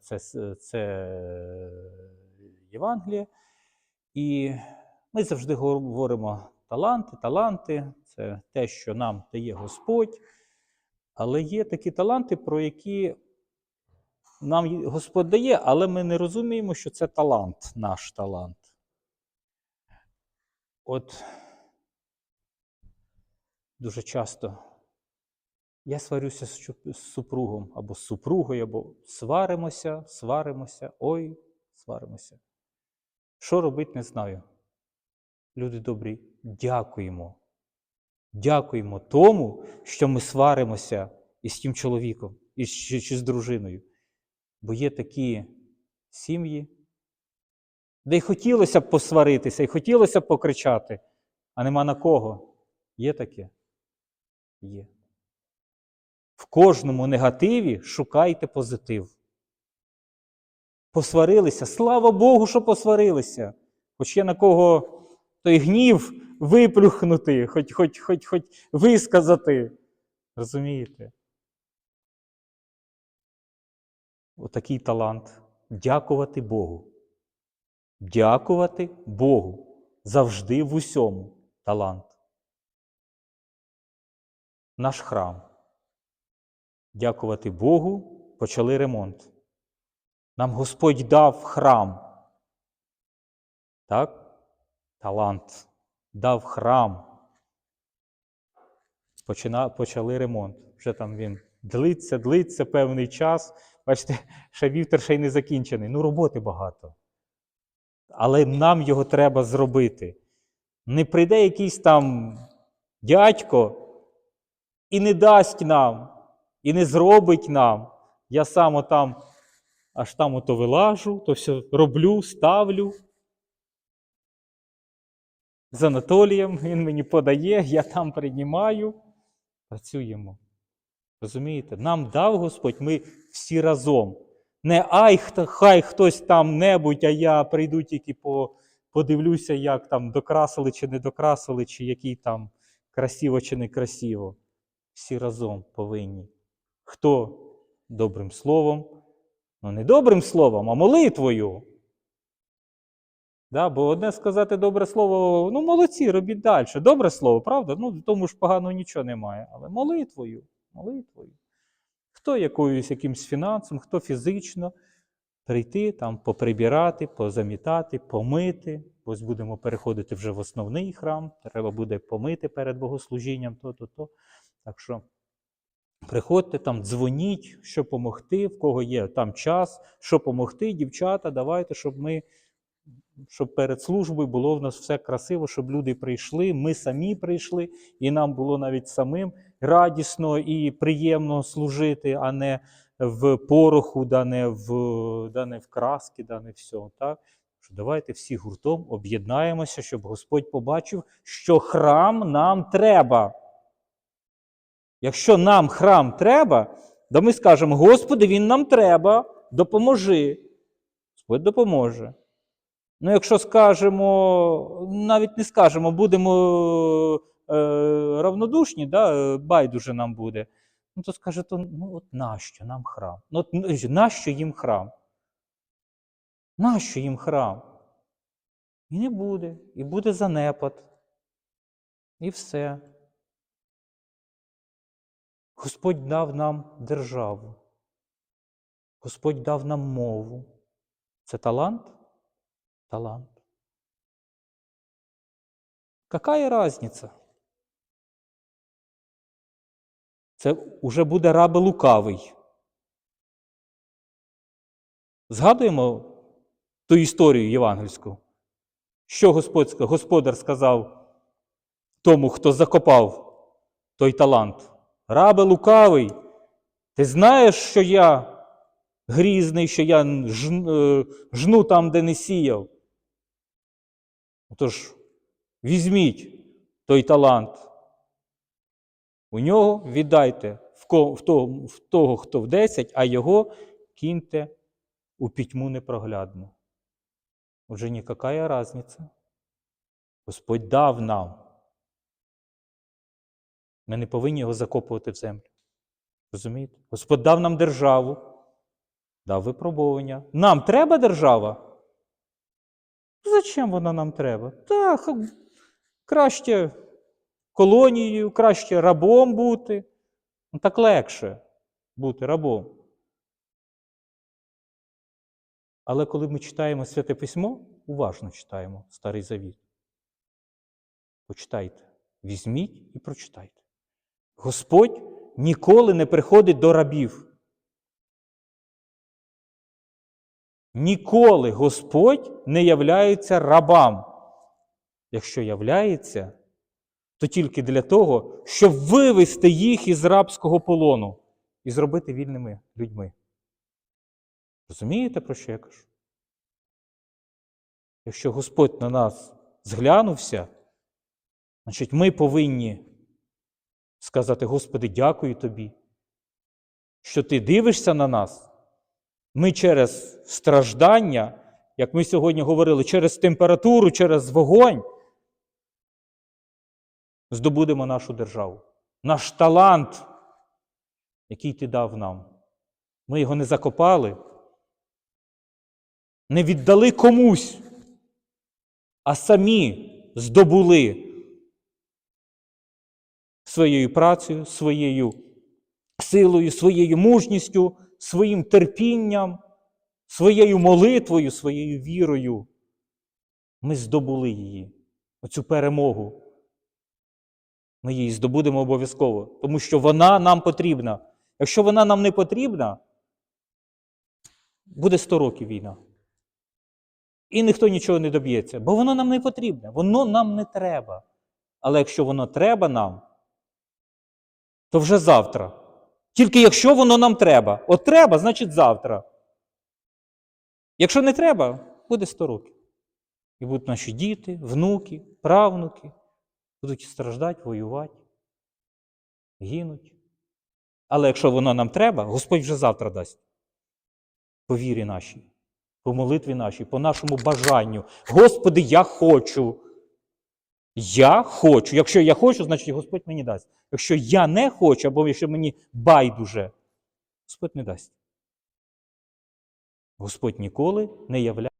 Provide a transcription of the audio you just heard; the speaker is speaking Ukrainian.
це, це Євангеліє. І ми завжди говоримо таланти, таланти це те, що нам дає Господь. Але є такі таланти, про які нам Господь дає, але ми не розуміємо, що це талант, наш талант. От дуже часто я сварюся з супругом або з супругою, або сваримося, сваримося, ой, сваримося. Що робити, не знаю. Люди добрі, дякуємо. Дякуємо тому, що ми сваримося із тим чоловіком, із, чи, чи з дружиною. Бо є такі сім'ї, де й хотілося б посваритися, і хотілося б покричати, а нема на кого. Є таке? Є. В кожному негативі шукайте позитив. Посварилися. Слава Богу, що посварилися. Хоч є на кого той гнів виплюхнути, хоч, хоч, хоч, хоч висказати. Розумієте? Отакий талант. Дякувати Богу. Дякувати Богу. Завжди в усьому талант. Наш храм. Дякувати Богу, почали ремонт. Нам Господь дав храм. Так? Талант. Дав храм. Почина, почали ремонт. Вже там він длиться, длиться певний час. Бачите, ще вівтер ще й не закінчений. Ну, роботи багато. Але нам його треба зробити. Не прийде якийсь там дядько і не дасть нам, і не зробить нам. Я сам отам, аж там ото вилажу, то все роблю, ставлю. З Анатолієм він мені подає, я там приймаю, працюємо. Розумієте? Нам дав Господь, ми всі разом. Не ай, хай хтось там небудь, а я прийду тільки по, подивлюся, як там докрасили чи не докрасили, чи який там красиво чи не красиво. Всі разом повинні. Хто добрим словом? Ну, не добрим словом, а молитвою. Да, бо одне сказати добре слово, ну молодці, робіть далі. Добре слово, правда? Ну, в тому ж поганого нічого немає. Але молитвою, молитвою. Хто якоюсь якимсь фінансом, хто фізично прийти, там, поприбирати, позамітати, помити. Ось будемо переходити вже в основний храм. Треба буде помити перед богослужінням, то-то, то. Так що приходьте там, дзвоніть, що помогти, в кого є там час, що помогти, дівчата, давайте, щоб ми щоб перед службою було в нас все красиво, щоб люди прийшли, ми самі прийшли, і нам було навіть самим радісно і приємно служити, а не в пороху, да не в, да не в краски, да не все. Так? Що давайте всі гуртом об'єднаємося, щоб Господь побачив, що храм нам треба. Якщо нам храм треба, то ми скажемо: Господи, він нам треба, допоможи. Господь допоможе. Ну, якщо скажемо, навіть не скажемо, будемо е, равнодушні, да, байдуже нам буде, ну то скаже, то ну от нащо нам храм? Ну, от ну, нащо їм храм? Нащо їм храм? І не буде, і буде занепад. І все. Господь дав нам державу. Господь дав нам мову. Це талант? Талант. Какая разница? Це уже буде раби лукавий. Згадуємо ту історію євангельську. Що Господь, Господар сказав тому, хто закопав той талант? Рабе лукавий, ти знаєш, що я грізний, що я е, жну там, де не сіяв. Отож, візьміть той талант. У нього віддайте в, того, в того, хто в 10, а його киньте у пітьму непроглядну. Уже ніяка різниця. Господь дав нам. Ми не повинні його закопувати в землю. Розумієте? Господь дав нам державу. дав випробування. Нам треба держава? Зачем вона нам треба? Та ха- краще колонією, краще рабом бути. Ну, так легше бути рабом. Але коли ми читаємо Святе Письмо, уважно читаємо Старий Завіт. Почитайте, візьміть і прочитайте. Господь ніколи не приходить до рабів. Ніколи Господь не являється рабам. Якщо являється, то тільки для того, щоб вивести їх із рабського полону і зробити вільними людьми. Розумієте, про що я кажу? Якщо Господь на нас зглянувся, значить ми повинні сказати, Господи, дякую Тобі, що Ти дивишся на нас. Ми через страждання, як ми сьогодні говорили, через температуру, через вогонь здобудемо нашу державу, наш талант, який ти дав нам. Ми його не закопали, не віддали комусь, а самі здобули своєю працею, своєю силою, своєю мужністю, своїм терпінням, своєю молитвою, своєю вірою. Ми здобули її, оцю перемогу. Ми її здобудемо обов'язково, тому що вона нам потрібна. Якщо вона нам не потрібна, буде 100 років війна. І ніхто нічого не доб'ється, бо воно нам не потрібне, воно нам не треба. Але якщо воно треба нам, то вже завтра. Тільки якщо воно нам треба. От треба, значить завтра. Якщо не треба, буде 100 років. І будуть наші діти, внуки, правнуки, будуть страждати, воювати, гинуть. Але якщо воно нам треба, Господь вже завтра дасть. По вірі нашій, по молитві нашій, по нашому бажанню. Господи, я хочу. Я хочу. Якщо я хочу, значить Господь мені дасть. Якщо я не хочу, або якщо мені байдуже, Господь не дасть. Господь ніколи не являє.